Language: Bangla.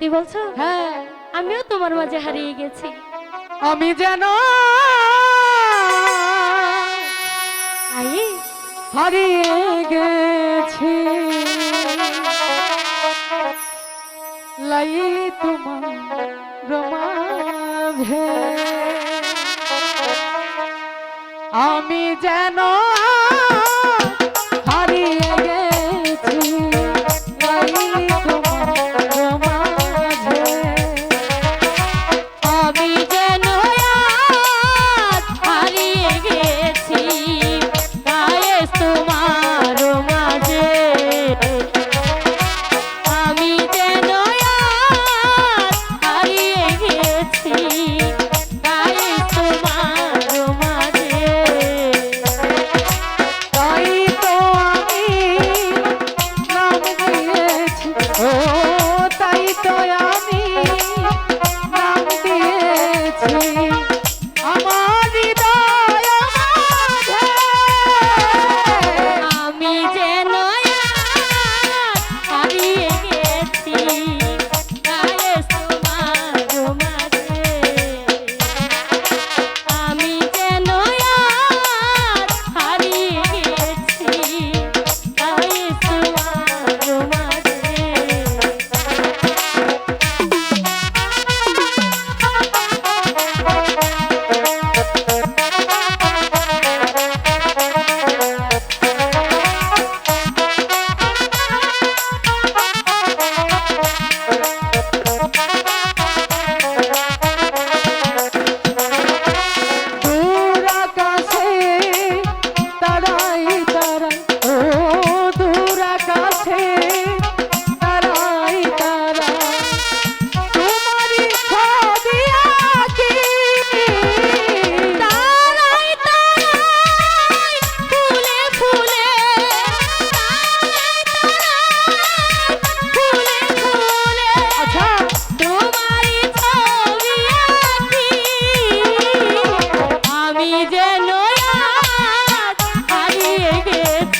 তুই বলছো? হ্যাঁ। আমিও তোমার মাঝে হারিয়ে গেছি। আমি যেন হারিয়ে গেছি। লাই তোমার রমাভে আমি যেন Thank you. হারিয়ে গেছে।